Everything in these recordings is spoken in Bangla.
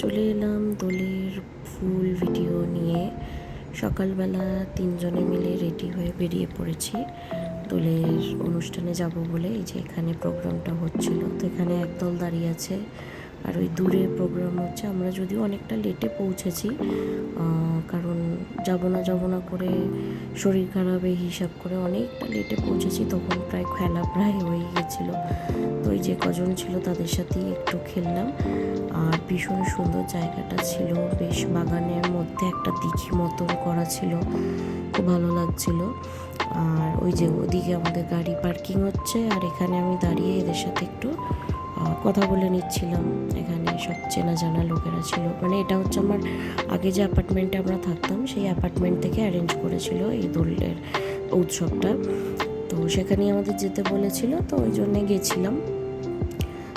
চলে এলাম দোলের ফুল ভিডিও নিয়ে। সকালবেলা তিনজনে মিলে রেডি হয়ে বেরিয়ে পড়েছি। দোলের অনুষ্ঠানে যাব বলে এই যে এখানে প্রোগ্রামটা হচ্ছিল, তো এখানে একদল দাঁড়িয়ে আছে। আর ওই দূরে প্রোগ্রাম হচ্ছে। আমরা যদিও অনেকটা লেটে পৌঁছেছি কারণ যাব না যাব না করে শরীর খারাপ এই হিসাব করে অনেকটা লেটে পৌঁছেছি, তখন প্রায় খেলা প্রায় হয়ে গেছিল তো ওই যে কজন ছিল তাদের সাথেই একটু খেললাম। আর ভীষণ সুন্দর জায়গাটা ছিল, বেশ বাগানের মধ্যে একটা দিঘি মতন করা ছিল, খুব ভালো লাগছিল। আর ওই যে ওদিকে আমাদের গাড়ি পার্কিং হচ্ছে, আর এখানে আমি দাঁড়িয়ে এদের সাথে একটু কথা বলে নিচ্ছিলাম। এখানে সব চেনা জানা লোকেরা ছিল। মানে এটা হচ্ছে আমার আগে যে অ্যাপার্টমেন্টে আমরা থাকতাম, সেই অ্যাপার্টমেন্ট থেকে অ্যারেঞ্জ করেছিল এই দোলের উৎসবটা। তো সেখানেই আমাদের যেতে বলেছিল, তো ওই জন্যে গেছিলাম।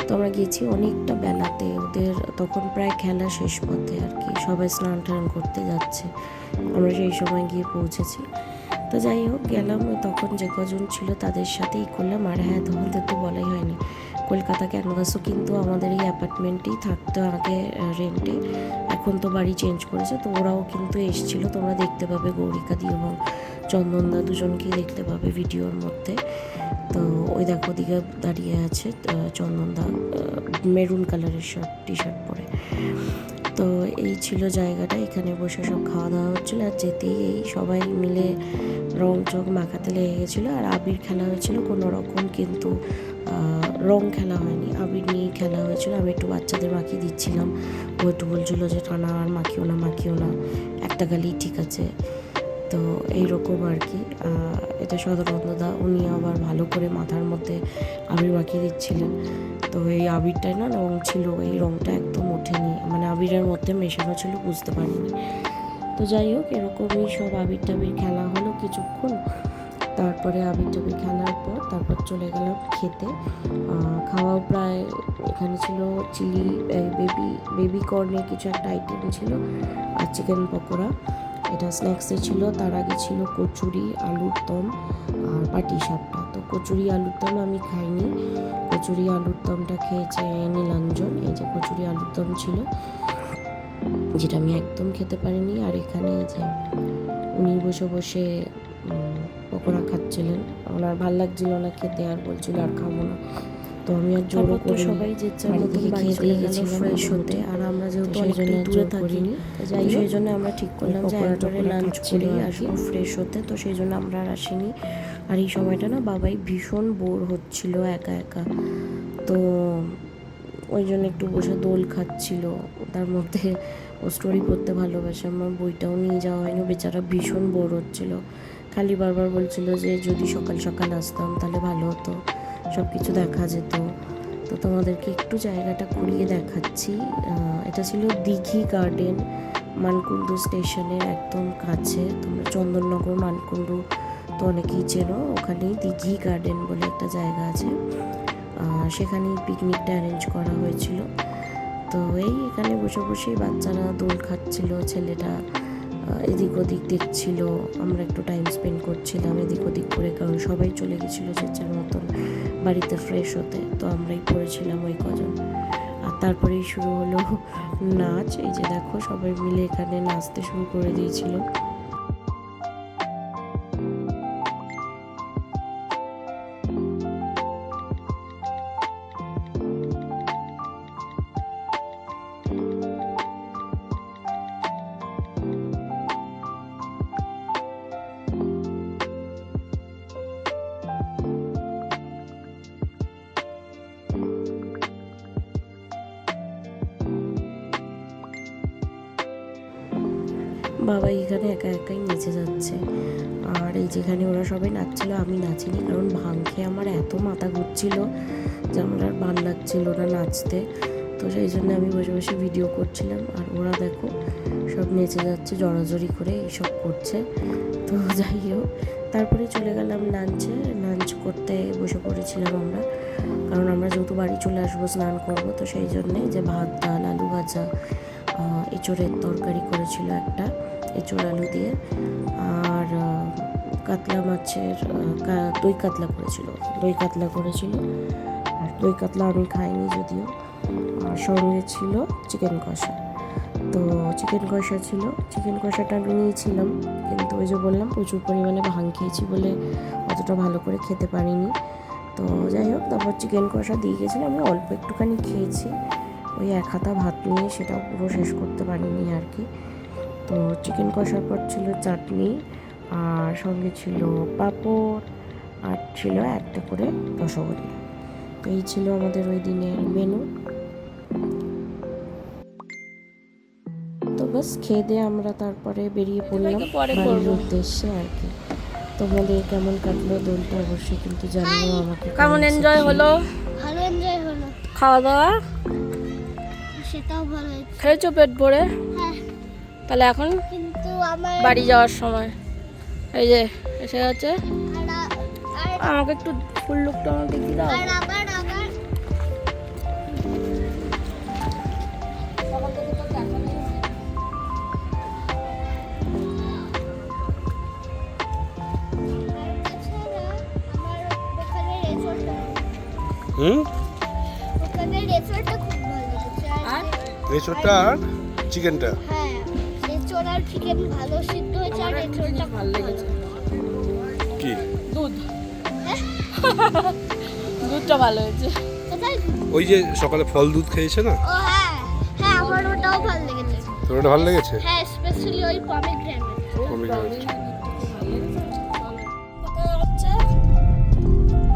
তো আমরা গেছি অনেকটা বেলাতে। ওদের তখন প্রায় খেলা শেষ পথে আর কি। সবাই স্নান টান করতে যাচ্ছে। আমরা সেই সময় গিয়ে পৌঁছেছি। তো যাই হোক, গেলাম। তখন যে কজন ছিল তাদের সাথেই করলাম। আর হ্যাঁ তোমাদের তো বলাই হয়নি। কলকাতা ক্যানভাসও কিন্তু আমাদের এই অ্যাপার্টমেন্টেই থাকতো আগে রেন্টে এখন তো বাড়ি চেঞ্জ করেছে, তো ওরাও কিন্তু এসছিল। তোমরা দেখতে পাবে গৌরিকাদি এবং চন্দনদা দুজনকেই দেখতে পাবে ভিডিওর মধ্যে। তো ওই দেখো ওদিকে দাঁড়িয়ে আছে চন্দনদা মেরুন কালারের শার্ট টি শার্ট পরে। তো এই ছিল জায়গাটা, এখানে বসে সব খাওয়া দাওয়া হচ্ছিল। আর যেতেই এই সবাই মিলে রং চোখ মাখাতে লেগে গেছিল। আর আবির খেলা হয়েছিল কোনো রকম কিন্তু রং খেলা হয়নি। আবির নিয়ে খেলা হয়েছিল। আমি একটু বাচ্চাদের মাখিয়ে দিচ্ছিলাম। ও একটু বলছিল যে টানা আর মাখিও না মাখিও না। একটা গালি ঠিক আছে। তো এইরকম আর কি। এটা সদরন্দদা উনি আবার ভালো করে মাথার মধ্যে আবির মাখিয়ে দিচ্ছিলেন। তো এই আবিরটায় না রং ছিল, এই রংটা একদম ওঠেনি। মানে আবিরের মধ্যে মেশানো ছিল, বুঝতে পারিনি। তো যাই হোক, এরকমই সব আবির টাবির খেলা হলো কিছুক্ষণ। তারপরে আবির টাবির খেলার পর তারপর চলে গেলাম খেতে। খাওয়াও প্রায় এখানে ছিল চিলি বেবি বেবি কর্নের কিছু একটা আইটেম ছিল, আর চিকেন পকোড়া। এটা স্ন্যাক্সে ছিল, তার আগে ছিল কচুরি, আলুর দম, আর পাটি সাপটা। তো কচুরি, আলুর দম আমি খাইনি। কচুরি, আলুর দমটা খেয়েছে নীলাঞ্জন। এই যে কচুরি, আলুর দম ছিল, যেটা আমি একদম খেতে পারিনি। আর এখানে যে উনি বসে বসে পকোড়া খাচ্ছিলেন। ওনার ভালো লাগছিল না খেতে আর বলছিল আর খাব না। তো আমি আর জোরও করি সবাই যে বাড়ি থেকে খেয়ে দিয়ে গেছিলাম fresh হতে। হতে। আর আমরা যেহেতু দূরে জোর থাকি যাই সেই জন্য আমরা ঠিক করলাম যে একবারে লাঞ্চ খাচ্ছিল করেই আর কি। আসব ফ্রেশ হতে তো সেই জন্য আমরা আর আসিনি। আর এই সময়টা না বাবাই ভীষণ বোর হচ্ছিল একা একা। তো ওই জন্য একটু বসে দোল খাচ্ছিল। তার মধ্যে ও স্টোরি পড়তে ভালোবাসে আমার বইটাও নিয়ে যাওয়া হয়নি। বেচারা ভীষণ বোর হচ্ছিল। খালি বারবার বলছিল যে যদি সকাল সকাল আসতাম তাহলে ভালো হতো সব কিছু দেখা যেত। তো তোমাদেরকে একটু জায়গাটা ঘুরিয়ে দেখাচ্ছি। এটা ছিল দিঘি গার্ডেন মানকুণ্ডু স্টেশনের একদম কাছে। তোমরা চন্দননগর, মানকুণ্ডু তো অনেকেই চেনো, ওখানেই দিঘি গার্ডেন বলে একটা জায়গা আছে। সেখানেই পিকনিকটা অ্যারেঞ্জ করা হয়েছিল। তো এই এখানে বসে বসেই বাচ্চারা দোল খাচ্ছিল, ছেলেটা এদিক ওদিক দেখছিল, আমরা একটু টাইম স্পেন্ড করছিলাম এদিক ওদিক করে, কারণ সবাই চলে গেছিল যে যার মতন বাড়িতে ফ্রেশ হতে, তো আমরাই পড়েছিলাম ওই কজন। আর তারপরেই শুরু হলো নাচ, এই যে দেখো সবাই মিলে এখানে নাচতে শুরু করে দিয়েছিল। বাবা এখানে একা একাই নেচে যাচ্ছে। আর এই যেখানে ওরা সবাই নাচছিল, আমি নাচিনি। কারণ ভাং খেয়ে আমার এত মাথা ঘুরছিল যে আমার আর ভালো লাগছিল না নাচতে। তো সেই জন্য আমি বসে বসে ভিডিও করছিলাম। আর ওরা দেখো সব নেচে যাচ্ছে, জড়াজড়ি করে এইসব করছে। তো যাই হোক, তারপরে চলে গেলাম লাঞ্চে। লাঞ্চ করতে বসে পড়েছিলাম আমরা। কারণ আমরা যেহেতু বাড়ি চলে আসব, স্নান করব, তো সেই জন্যে যে ভাত, ডাল, আলু ভাজা এঁচোড়ের তরকারি করেছিল একটা। এঁচোড় আলু দিয়ে। আর কাতলা মাছের দই কাতলা করেছিল। দই কাতলা করেছিল। আর দই কাতলা আমি খাইনি যদিও। আর সঙ্গে ছিল চিকেন কষা। তো চিকেন কষা ছিল। চিকেন কষাটা আমি নিয়েছিলাম। কিন্তু ওই যে বললাম, প্রচুর পরিমাণে ভাং খেয়েছি বলে অতটা ভালো করে খেতে পারিনি। তো যাই হোক, তারপর চিকেন কষা দিয়ে গেছিলাম। আমি অল্প একটুখানি খেয়েছি। ওই এক হাতা ভাত নিয়ে সেটাও পুরো শেষ করতে পারিনি আর কি। তো চিকেন কষার পর ছিল চাটনি আর সঙ্গে ছিল পাঁপড় আর ছিল একটা করে রসগোল্লা। তো এই ছিল আমাদের ওই দিনের মেনু তো বাস খেয়ে দিয়ে আমরা তারপরে বেরিয়ে পড়লাম পরে বাড়ির উদ্দেশ্যে আর কি। তোমাদের কেমন কাটলো দোলটা? অবশ্যই কিন্তু জানিও আমাকে কেমন এনজয় হলো? ভালো এনজয় হলো। খাওয়া দাওয়া? সেটাও ভালো হয়েছে। খেয়েছো পেট ভরে? হ্যাঁ। তাহলে এখন বাড়ি যাওয়ার সময়। এই যে এসে গেছে। আমাকে একটু ফুল লুকটা আমার দেখি দাও। হুম? রেসোর্টটা চিকেনটা হ্যাঁ। রেসর্ট আর চিকেন ভালো সিদ্ধ হয়েছে আর রেসর্টটা ভালো লেগেছে। কি? দুধ। হ্যাঁ? দুধটা ভালো হয়েছে। ওই যে সকালে ফল দুধ খেয়েছে না? হ্যাঁ। হ্যাঁ আমার ওটাও ভালো লেগেছে। তোর ওটা ভালো লেগেছে? হ্যাঁ স্পেশালি ওই পমিগ্রেনেট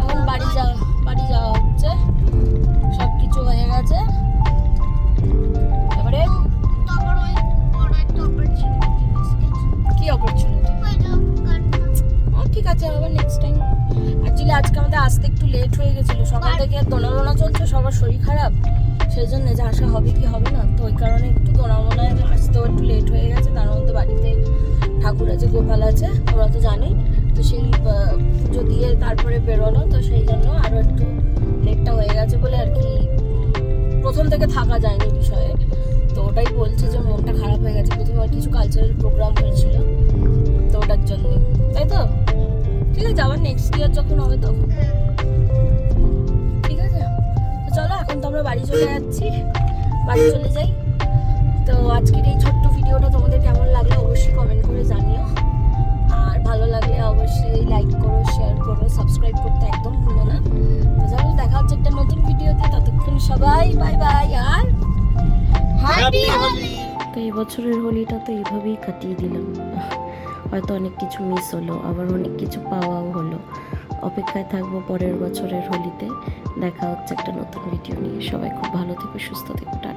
এখন বাড়ি যাওয়া বাড়ি যাওয়া হচ্ছে। সব কিছু হয়ে গেছে। লেট হয়ে গেছিল। সকাল থেকে দোনামোনা চলছে, সবার শরীর খারাপ। সেই জন্য যে আসা হবে কি হবে না, তো ওই কারণে একটু দোনামোনায় আসতেও একটু লেট হয়ে গেছে। তার মধ্যে বাড়িতে ঠাকুর আছে, গোপাল আছে তোমরা তো জানোই। তো সেই পুজো দিয়ে তারপরে বেরোনো তো সেই জন্য আরও একটু লেটটা হয়ে গেছে বলে আর কি প্রথম থেকে থাকা যায়নি বিষয়ে। তো ওটাই বলছি যে মনটা খারাপ হয়ে গেছে। প্রথমে আর কিছু কালচারাল প্রোগ্রাম হয়েছিল, তো ওটার জন্য। তাই তো? ঠিক আছে, আবার নেক্সট ইয়ার যখন হবে তখন। তো আমরা বাড়ি চলে যাচ্ছি। বাড়ি চলে যাই। তো আজকের এই ছোট্ট ভিডিওটা তোমাদের কেমন লাগল অবশ্যই কমেন্ট করে জানিও। আর ভালো লাগলে অবশ্যই লাইক করো শেয়ার করো সাবস্ক্রাইব করতে একদম ভুলো না। তো চলো দেখা হচ্ছে একটা নতুন ভিডিওতে। ততক্ষণ সবাই বাই বাই আর হ্যাপি হোলি তো এই বছরের হোলিটা তো এইভাবেই কাটিয়ে দিলাম। হয়তো অনেক কিছু মিস হলো আবার অনেক কিছু পাওয়াও হলো। অপেক্ষায় থাকব পরের বছরের হোলিতে। দেখা হচ্ছে একটা নতুন ভিডিও নিয়ে। সবাই খুব ভালো থেকো, সুস্থ থেকো, টাটা।